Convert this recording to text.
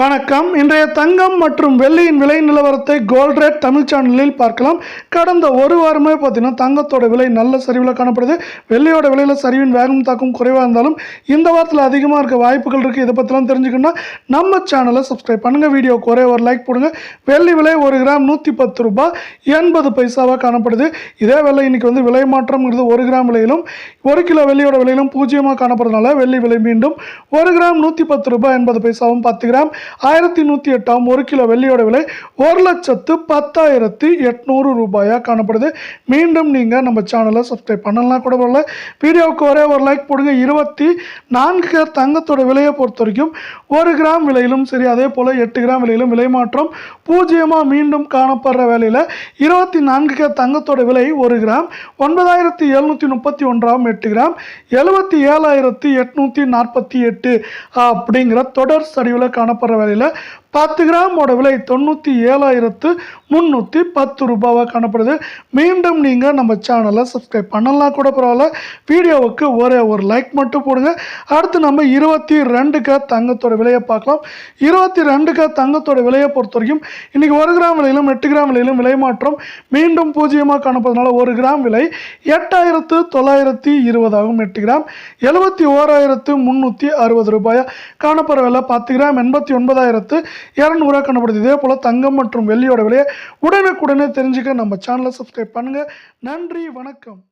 வணக்கம். இன்றைய தங்கம் மற்றும் வெள்ளியின் விலை நிலவரத்தை கோல்ட் ரேட் தமிழ் சேனலில் பார்க்கலாம். கடந்த ஒரு வாரமே பார்த்தீங்கன்னா தங்கத்தோட விலை நல்ல சரிவில் காணப்படுது. வெள்ளியோட விலையில் சரிவின் வேகம் தாக்கம் குறைவாக இருந்தாலும் இந்த வாரத்தில் அதிகமாக இருக்க வாய்ப்புகள் இருக்குது இதை பற்றிலாம் தெரிஞ்சுக்கணும்னா நம்ம சேனலை சப்ஸ்கிரைப் பண்ணுங்கள் வீடியோக்கு ஒரே ஒரு லைக் போடுங்க. வெள்ளி விலை ஒரு கிராம் நூற்றி பத்து ரூபாய் எண்பது பைசாவாக காணப்படுது. இதே விலை இன்னைக்கு வந்து விலை மாற்றம்ங்கிறது ஒரு கிராம் விலையிலும் ஒரு கிலோ வெள்ளியோட விலையிலும் பூஜ்ஜியமாக காணப்படுறதுனால வெள்ளி விலை மீண்டும் ஒரு கிராம் நூற்றி பத்து ரூபாய் எண்பது பைசாவும் பத்து கிராம் ஆயிரத்தி நூற்றி எட்டாம் ஒரு கிலோ வெள்ளியோட விலை ஒரு லட்சத்து பத்தாயிரத்தி எட்நூறு ரூபாயாக காணப்படுது. மீண்டும் நீங்கள் நம்ம சேனலை சப்ஸ்கிரைப் பண்ணலாம் கூட வரல வீடியோவுக்கு ஒரே ஒரு லைக் போடுங்க. இருபத்தி நான்கு தங்கத்தோட விலையை பொறுத்த வரைக்கும் ஒரு கிராம் விலையிலும் சரி அதே போல் எட்டு கிராம் விலையிலும் விலை மாற்றம் பூஜ்ஜியமாக மீண்டும் காணப்படுற வேலையில் இருபத்தி நான்கு கேர் தங்கத்தோட விலை ஒரு கிராம் ஒன்பதாயிரத்தி எழுநூற்றி முப்பத்தி ஒன்றாம் எட்டு கிராம் எழுபத்தி ஏழாயிரத்தி எட்நூற்றி நாற்பத்தி எட்டு அப்படிங்கிற தொடர் சரிவில் காணப்படுற வேலையில் பத்து கிராமோட விலை தொண்ணூற்றி ஏழாயிரத்து முந்நூற்றி பத்து ரூபாவாக காணப்படுது. மீண்டும் நீங்கள் நம்ம சேனலை சப்ஸ்கிரைப் பண்ணலாம் கூட பரவாயில்ல. வீடியோவுக்கு ஒரே ஒரு லைக் மட்டும் போடுங்க. அடுத்து நம்ம இருபத்தி ரெண்டுக்கு தங்கத்தோட விலையை பார்க்கலாம். இருபத்தி ரெண்டுக்கு தங்கத்தோட விலையை பொறுத்த வரைக்கும் இன்றைக்கி ஒரு கிராம் விலையிலும் எட்டு கிராம் விலையிலும் விலை மாற்றம் மீண்டும் பூஜ்ஜியமாக காணப்படுறதுனால ஒரு கிராம் விலை எட்டாயிரத்து தொள்ளாயிரத்தி இருபதாகும் எட்டு கிராம் எழுபத்தி ஓராயிரத்து முந்நூற்றி அறுபது ரூபாயாக காணப்படுற விலை பத்து கிராம் எண்பத்தி ஒன்பதாயிரத்து இரநூறுவா கண்டுபிடித்து இதே போல் தங்கம் மற்றும் வெள்ளியோட விலையை உடனுக்குடனே தெரிஞ்சுக்க நம்ம சேனலை சப்ஸ்கிரைப் பண்ணுங்கள் நன்றி வணக்கம்.